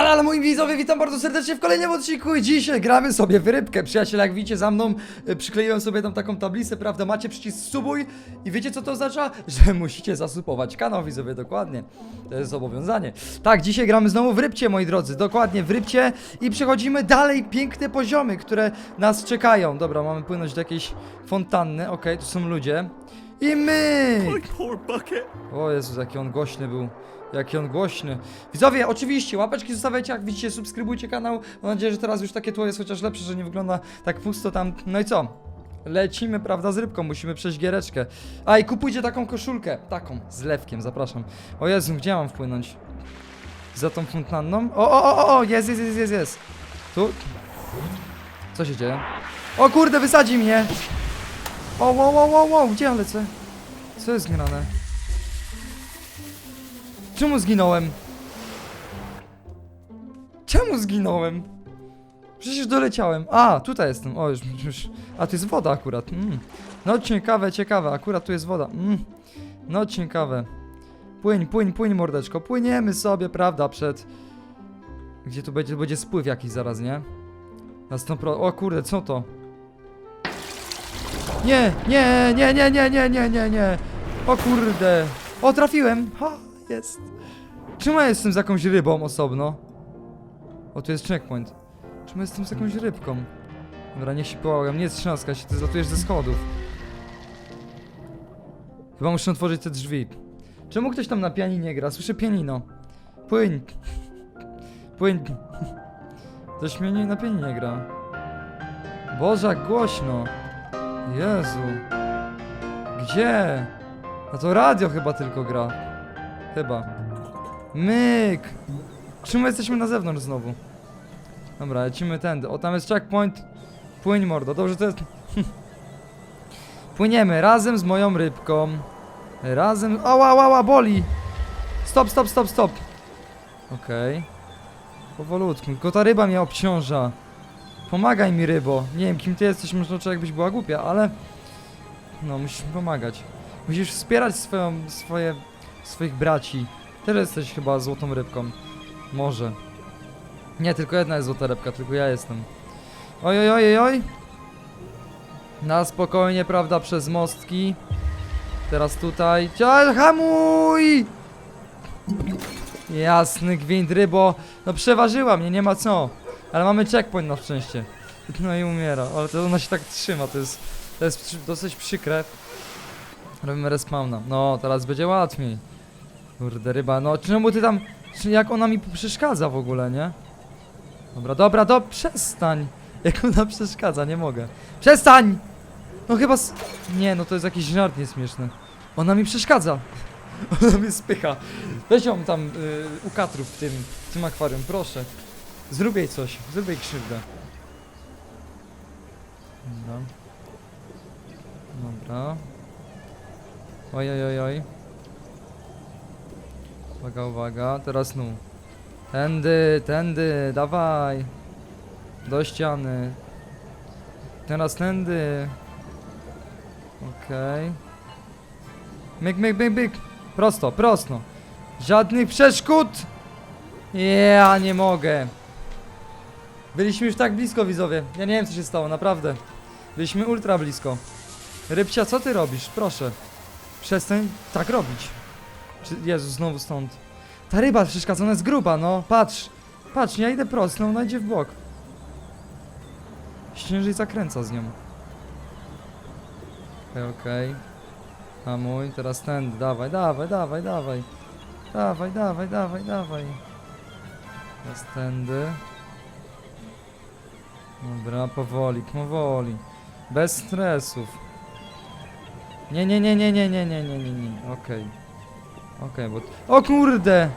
Ale, ale moi widzowie, witam bardzo serdecznie w kolejnym odcinku i dzisiaj gramy sobie w rybkę. Przyjaciele, jak widzicie za mną, y, przykleiłem sobie tam taką tablicę, prawda, macie przycisk subuj i wiecie co to oznacza? Że musicie zasupować kanał, widzowie, dokładnie. To jest zobowiązanie. Tak, dzisiaj gramy znowu w rybcie, moi drodzy, dokładnie w rybcie i przechodzimy dalej piękne poziomy, które nas czekają. Dobra, mamy płynąć do jakiejś fontanny, okej, tu są ludzie. I my! My poor bucket. O Jezus, jaki on głośny był. Jaki on głośny. Widzowie, oczywiście, łapeczki zostawiajcie, jak widzicie, subskrybujcie kanał. Mam nadzieję, że teraz już takie tło jest chociaż lepsze, że nie wygląda tak pusto tam. No i co? Lecimy, prawda, z rybką, musimy przejść giereczkę. A i kupujcie taką koszulkę. Taką, z lewkiem, zapraszam. O Jezu, gdzie mam wpłynąć? Za tą fontanną? O, o, o, o, jest, jest, jest, jest, jest. Tu? Co się dzieje? O kurde, wysadzi mnie! O, wow, wow, wow, wow, gdzie ja lecę? Co jest grane? Czemu zginąłem? Czemu zginąłem? Przecież doleciałem. A, tutaj jestem. O, już, już. A, tu jest woda akurat. Mm. No ciekawe, ciekawe. Akurat tu jest woda. Mm. No ciekawe. Płyń, płyń, płyń, mordeczko. Płyniemy sobie, prawda, przed... Gdzie tu będzie? Będzie spływ jakiś zaraz, nie? Na 100%. O kurde, co to? Nie, nie, nie, nie, nie, nie, nie, nie, nie. O kurde. O, trafiłem. Ha, jest. Czemu ja jestem z jakąś rybą osobno? O, tu jest checkpoint. Czemu jestem z jakąś rybką? Dobra, niech się połagam. Nie trzaskaj się, ty zlatujesz ze schodów. Chyba muszę otworzyć te drzwi. Czemu ktoś tam na pianinie gra? Słyszę pianino. Płyń. Płyń. Ktoś mnie nie na pianinie gra. Boże, głośno. Jezu. Gdzie? A to radio chyba tylko gra. Chyba. Myk! Czemu jesteśmy na zewnątrz znowu? Dobra, lecimy tędy. O, tam jest checkpoint. Płyń mordo, dobrze to jest... Płyniemy razem z moją rybką. Razem... Ała, ała, ała, boli! Stop, stop, stop, stop. Okej. Powolutku, tylko ta ryba mnie obciąża. Pomagaj mi, rybo. Nie wiem, kim ty jesteś, może jakbyś była głupia, ale... No, musisz mi pomagać. Musisz wspierać swoją, swoje, swoich braci. Też jesteś chyba złotą rybką. Może. Nie, tylko jedna jest złota rybka, tylko ja jestem. Oj, oj, oj, oj. Na spokojnie, prawda, przez mostki. Teraz tutaj. Cial, hamuj! Jasny gwint rybo. No przeważyła mnie, nie ma co. Ale mamy checkpoint na szczęście. No i umiera, ale to ona się tak trzyma, to jest, to jest dosyć przykre. Robimy respawna. No, teraz będzie łatwiej. Kurde, ryba, no czemu ty tam, czy jak ona mi przeszkadza w ogóle, nie? Dobra, dobra, do, przestań. Jak ona przeszkadza, nie mogę. Przestań! No chyba s... Nie, no to jest jakiś żart nieśmieszny. Ona mi przeszkadza. Ona mnie spycha. Weź ją tam y, u katrów w tym, w tym akwarium, proszę. Zrób jej coś, zrób jej krzywdę. Dobra. Dobra. Oj, oj, oj, oj. Uwaga, uwaga, teraz nu. Tędy, tędy, dawaj. Do ściany. Teraz tędy. Okej. Myk, myk, myk, myk. Prosto, prosto. Żadnych przeszkód. Ja nie mogę. Byliśmy już tak blisko, widzowie. Ja nie wiem, co się stało, naprawdę. Byliśmy ultra blisko. Rybcia, co ty robisz? Proszę. Przestań tak robić. Czy, Jezu, znowu stąd. Ta ryba przeszkadza, ona jest gruba, no. Patrz. Patrz, ja idę prosto, ona idzie w bok. Ściężyc zakręca z nią. Okej, okej. A mój, teraz ten, dawaj, dawaj, dawaj, dawaj. Dawaj, dawaj, dawaj, dawaj. Teraz tędy. Dobra, powoli, powoli. Bez stresów. Nie, nie, nie, nie, nie, nie, nie, nie, nie, nie. Okej. Okej, bo... O kurde!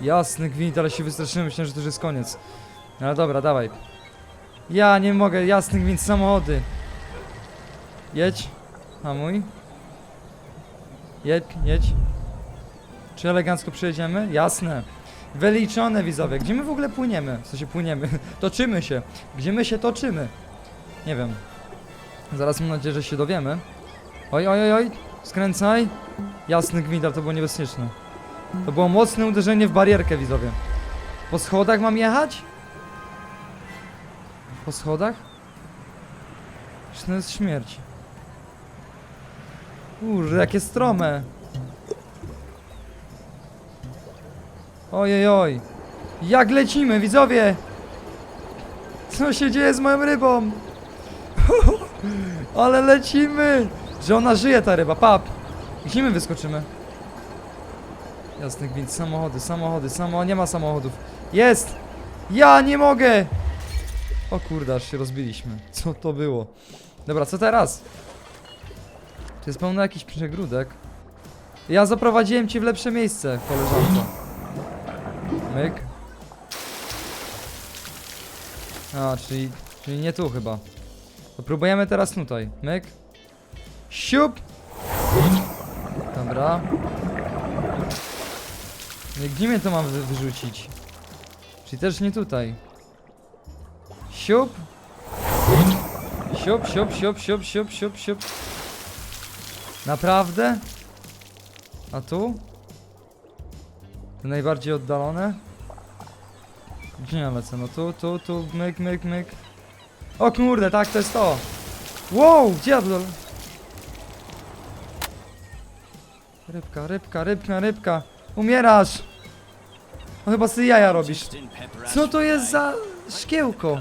Jasny gwint, ale się wystraszyłem, myślałem, że to już jest koniec. Ale dobra, dawaj. Ja nie mogę, jasny gwint, samochody. Jedź. Hamuj. Jedź, jedź. Czy elegancko przejedziemy? Jasne. Wyliczone widzowie. Gdzie my w ogóle płyniemy? W sensie płyniemy. Toczymy się. Gdzie my się toczymy? Nie wiem. Zaraz mam nadzieję, że się dowiemy. Oj, oj, oj, oj. Skręcaj. Jasny gwint, to było niebezpieczne. To było mocne uderzenie w barierkę, widzowie. Po schodach mam jechać? Po schodach? Przecież to jest śmierć. Kurde, jakie strome. Ojej, oj. Jak lecimy, widzowie? Co się dzieje z moją rybą? Ale lecimy! Że ona żyje ta ryba, pap! Gdzie my wyskoczymy? Jasny gwint, samochody, samochody, samo... nie ma samochodów. Jest! Ja nie mogę! O kurde, aż się rozbiliśmy. Co to było? Dobra, co teraz? Tu jest pełno jakichś przegródek. Ja zaprowadziłem cię w lepsze miejsce, koleżanko. Myk. A, czyli, czyli nie tu chyba. To próbujemy teraz tutaj. Myk. Siup! Dobra. Gdzie mnie to mam wy wyrzucić? Czyli też nie tutaj. Siup! Siup, siup, siup, siup, siup, siup, siup. Naprawdę? A tu? Te najbardziej oddalone? Gdzie ja lecę? No tu, tu, tu, myk, myk, myk. O kurde, tak, to jest to. Wow, gdzie ja tu? Rybka, rybka, rybka, rybka. Umierasz! No chyba sobie jaja robisz. Co to jest za szkiełko?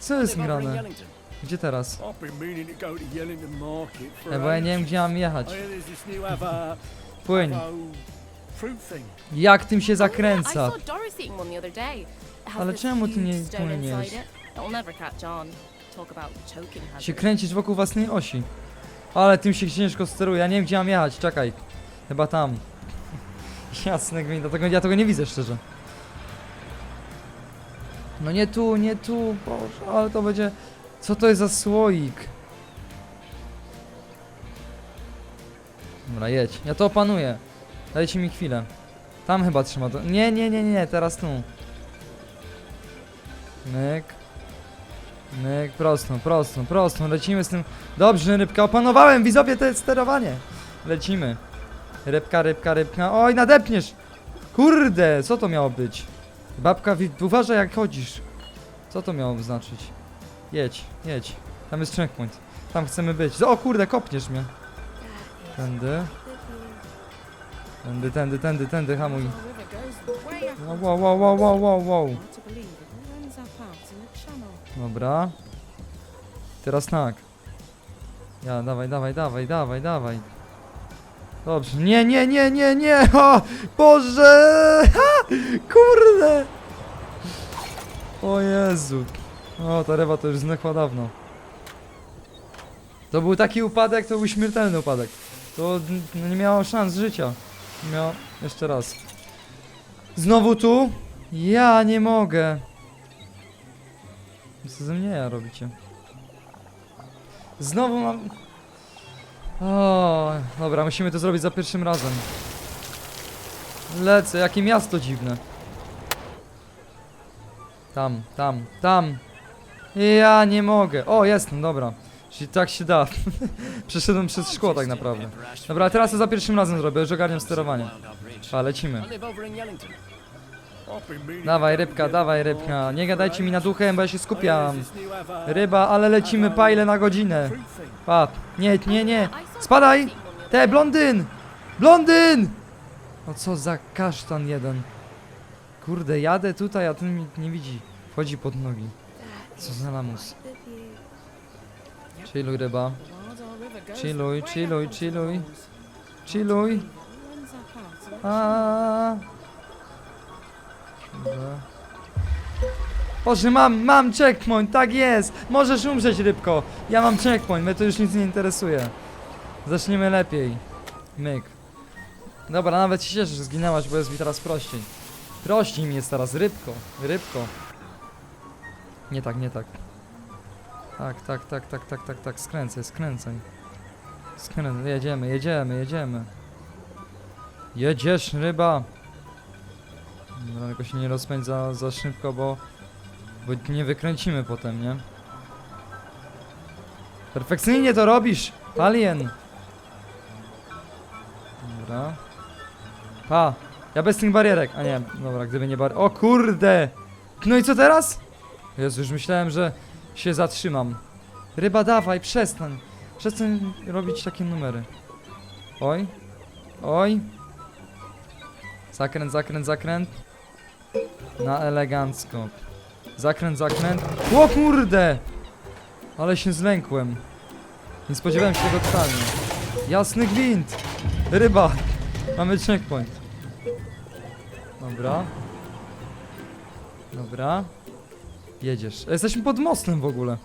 Co jest grane? Gdzie teraz? E, bo ja nie wiem gdzie mam jechać. Płyń. Jak tym się zakręca? Ale czemu ty nie płyniesz? Się kręcisz wokół własnej osi. Ale tym się ciężko steruje. Ja nie wiem gdzie mam jechać, czekaj. Chyba tam. Jasne gwint, dlatego ja tego nie widzę szczerze. No nie tu, nie tu, boże, ale to będzie... Co to jest za słoik? Dobra, jedź. Ja to opanuję. Dajcie mi chwilę. Tam chyba trzyma to. Nie, nie, nie, nie, teraz tu. Myk. Myk, prostą, prostą, prostą. Lecimy z tym. Dobrze, rybka, opanowałem, widzowie, to jest sterowanie. Lecimy. Rybka, rybka, rybka. Oj, nadepniesz! Kurde, co to miało być? Babka, uważaj jak chodzisz. Co to miało znaczyć? Jedź, jedź. Tam jest checkpoint. Tam chcemy być. O kurde, kopniesz mnie. Tędy. Tędy, tędy, tędy, tędy, hamuj. Wow, wow, wow, wow, wow, wow, Dobra. Teraz tak. Ja, dawaj, dawaj, dawaj, dawaj, dawaj. Dobrze. Nie, nie, nie, nie, nie! O! Boże! Ha! Kurde! O Jezu. O, ta rewa to już znikła dawno. To był taki upadek, to był śmiertelny upadek. To nie miało szans życia. Nie miało... Jeszcze raz. Znowu tu? Ja nie mogę. Co ze mnie ja robicie? Znowu mam... O, dobra, musimy to zrobić za pierwszym razem. Lecę, jakie miasto dziwne. Tam, tam, tam. Ja nie mogę. O, jestem, dobra. Czyli tak się da. Przeszedłem przez szkło tak naprawdę. Dobra, teraz to za pierwszym razem zrobię, już ogarniam sterowanie. A, lecimy. Dawaj rybka, dawaj rybka. Nie gadajcie mi na duchem, bo ja się skupiam. Ryba, ale lecimy pajle na godzinę. Pap, nie, nie, nie. Spadaj! Te, blondyn! Blondyn! No co za kasztan jeden. Kurde, jadę tutaj, a ten mi nie widzi. Wchodzi pod nogi. Co za lamus. Chilluj ryba. Chilluj, chilluj, chilluj. Chilluj. believe. Dobra. Boże, mam, mam checkpoint, tak jest! Możesz umrzeć, rybko! Ja mam checkpoint, mnie to już nic nie interesuje. Zaczniemy lepiej. Myk. Dobra, nawet się cieszę, że zginęłaś, bo jest mi teraz prościej. Prościej mi jest teraz, rybko, rybko. Nie tak, nie tak. Tak, tak, tak, tak, tak, tak, tak, skręcaj, skręcaj. Skręcaj, jedziemy, jedziemy, jedziemy. Jedziesz, ryba! Dobra, tylko się nie rozpędź za, za szybko, bo... Bo nie wykręcimy potem, nie? Perfekcyjnie to robisz! Alien! Dobra. Pa! Ja bez tych barierek. A nie, dobra, gdyby nie bar... O kurde! No i co teraz? Jezu, już myślałem, że się zatrzymam. Ryba, dawaj, przestań. Przestań robić takie numery. Oj. Oj. Zakręt, zakręt, zakręt. Na elegancko. Zakręt, zakręt. O kurde! Ale się zlękłem. Nie spodziewałem się tego totalnie. Jasny gwint! Ryba! Mamy checkpoint. Dobra. Dobra. Jedziesz. Jesteśmy pod mostem w ogóle.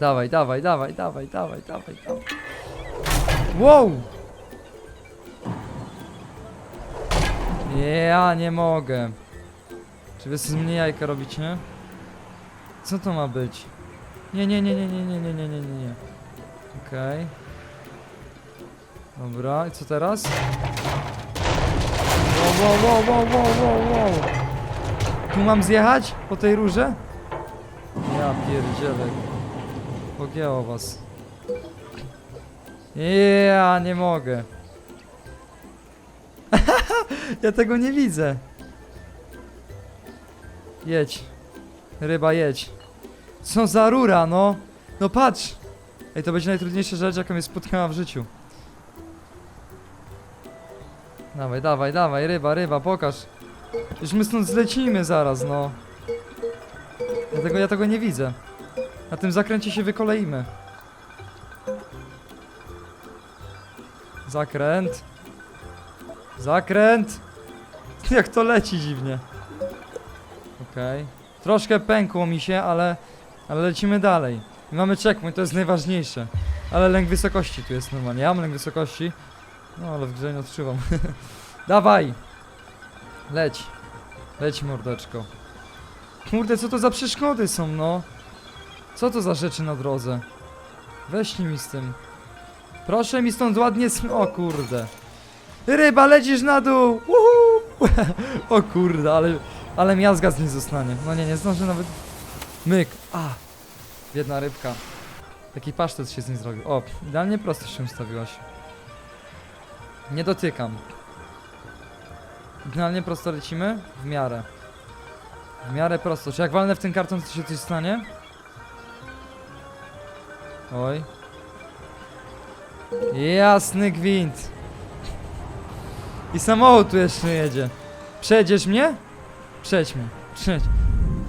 Dawaj, dawaj, dawaj, dawaj, dawaj, dawaj, dawaj. Wow! Ja nie mogę. Czy wy z mnie jajka robicie? Co to ma być? Nie, nie, nie, nie, nie, nie, nie, nie, nie, nie. Okej. Dobra, i co teraz? Wow, wow, wow, wow, wow, wow. Tu mam zjechać? Po tej rurze? Ja pierdzielę. Pogięło was. Ja nie mogę. ja tego nie widzę. Jedź. Ryba, jedź. Co za rura, no. No patrz. Ej, to będzie najtrudniejsza rzecz, jaką mnie spotkała w życiu. Dawaj, dawaj, dawaj, ryba, ryba, pokaż. Już my stąd zlecimy zaraz, no. Ja tego, ja tego nie widzę. Na tym zakręcie się wykoleimy. Zakręt. Zakręt. Jak to leci dziwnie. Okej. Troszkę pękło mi się, ale, ale lecimy dalej. I mamy checkpoint, to jest najważniejsze. Ale lęk wysokości tu jest normalnie. Ja mam lęk wysokości. No ale w grze nie odczuwam. Dawaj! Leć. Leć mordeczko. Kurde, co to za przeszkody są, no? Co to za rzeczy na drodze? Weźcie mi z tym. Proszę mi stąd ładnie sm... O kurde. Ryba, lecisz na dół! O kurde, ale... Ale miazga z niej zostanie. No nie, nie zdążę nawet... Myk. A! Biedna rybka. Taki pasztet się z niej zrobił. O, idealnie prosto się ustawiłaś. Nie dotykam. Idealnie prosto lecimy? W miarę. W miarę prosto. Czy jak walnę w ten karton, to się coś stanie? Oj. Jasny gwint. I samochód tu jeszcze jedzie. Przejdziesz mnie? Przejdź mnie. Przejdź.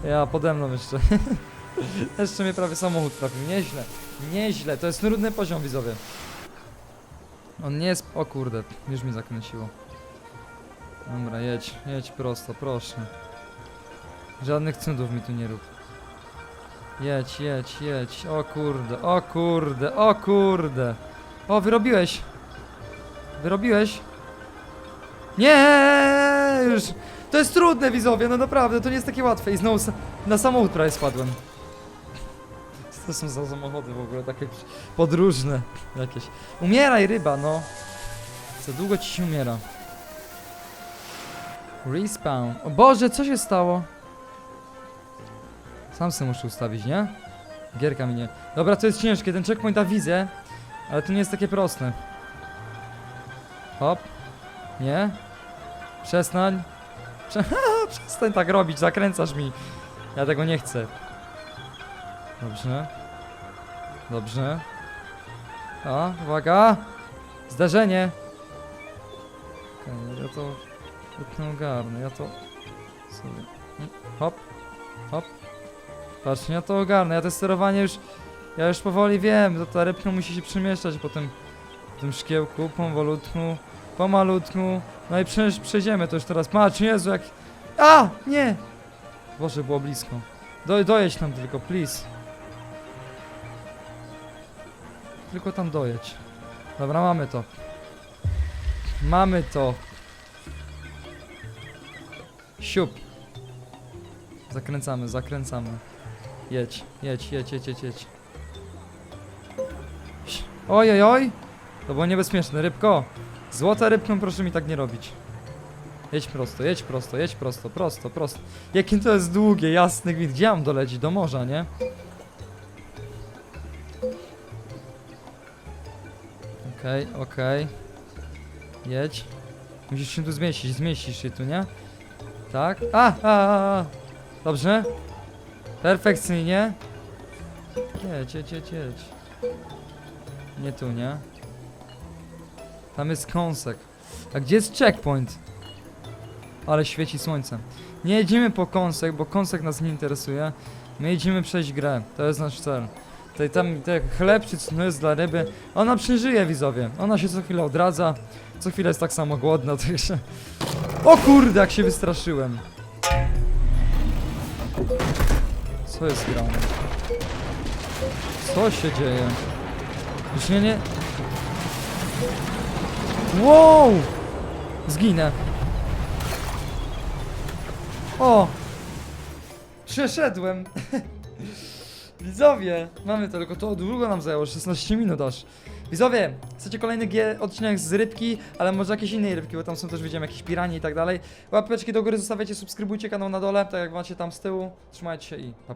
Ja pode mną jeszcze. jeszcze mnie prawie samochód trafił. Nieźle. Nieźle. To jest trudny poziom widzowie. On nie jest... O kurde. Już mi zakręciło. Dobra, jedź. Jedź prosto, proszę. Żadnych cudów mi tu nie rób. Jedź, jedź, jedź. O kurde, o kurde, o kurde. O, wyrobiłeś. Wyrobiłeś. Nie, już. To jest trudne, widzowie, no naprawdę, to nie jest takie łatwe. I znowu na samochód prawie spadłem. Co to są za samochody w ogóle, takie podróżne jakieś. Umieraj, ryba, no. Za długo ci się umiera. Respawn. O Boże, co się stało? Sam sobie muszę ustawić, nie? Gierka mi nie. Dobra, to jest ciężkie, ten checkpointa widzę, ale to nie jest takie proste. Hop. Nie. Przestań. Prze Przestań tak robić, zakręcasz mi. Ja tego nie chcę. Dobrze. Dobrze. A, uwaga. Zdarzenie. Okej, ja to... Ja ogarnę, ja to... Sobie... Mm, Hop. Hop. Patrz, ja to ogarnę, ja to sterowanie już... Ja już powoli wiem, to ta rybka musi się przemieszczać po tym... Tym szkiełku, powolutku, pomalutku. No i przejdziemy to już teraz. Patrz, Jezu, jak... A! Nie! Boże, było blisko. Do, dojedź tam tylko, please. Tylko tam dojedź. Dobra, mamy to. Mamy to. Siup. Zakręcamy, zakręcamy. Jedź, jedź, jedź, jedź, jedź, jedź. Ś- Oj, oj, oj. To było niebezpieczne, rybko. Złota rybką proszę mi tak nie robić. Jedź prosto, jedź prosto, jedź prosto, prosto, prosto. Jakie to jest długie, jasny gwint. Gdzie mam dolecieć? Do morza, nie? Okej, okej. Jedź. Musisz się tu zmieścić, zmieścisz się tu, nie? Tak? A, a, a, a. Dobrze? Perfekcyjnie. Jedź, jedź, jedź, jedź. Nie tu, nie? Tam jest kąsek. A gdzie jest checkpoint? Ale świeci słońce. Nie jedziemy po kąsek, bo kąsek nas nie interesuje. My jedziemy przejść grę. To jest nasz cel. Tutaj tam te chleb czy co jest dla ryby. Ona przeżyje widzowie. Ona się co chwilę odradza. Co chwilę jest tak samo głodna, także... O kurde, jak się wystraszyłem. Co jest grane? Co się dzieje? Już nie, nie... Wow! Zginę. O! Przeszedłem. Widzowie, mamy to, tylko to długo nam zajęło, 16 minut aż. Widzowie, chcecie kolejny odcinek z rybki, ale może jakieś innej rybki, bo tam są też, widziałem, jakieś piranie i tak dalej. Łapeczki do góry zostawiajcie, subskrybujcie kanał na dole, tak jak macie tam z tyłu. Trzymajcie się i pa pa.